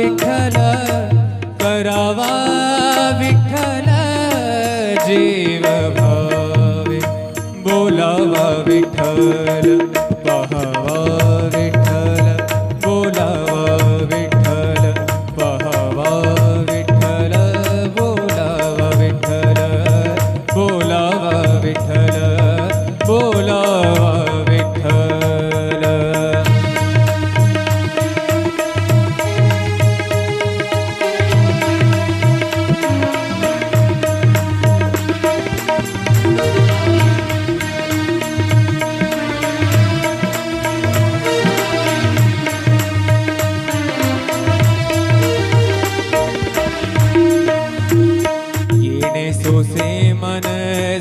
विठ्ठल करावा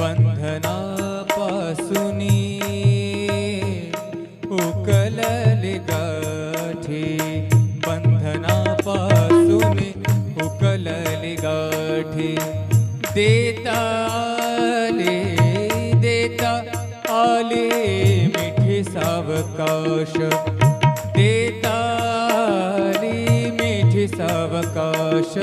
बंधनापासूनी उकलली गाठी बंधनापासूनी उकलली गाठी. देता आले देता आले मिठी सावकाश. देताली मिठी सावकाश.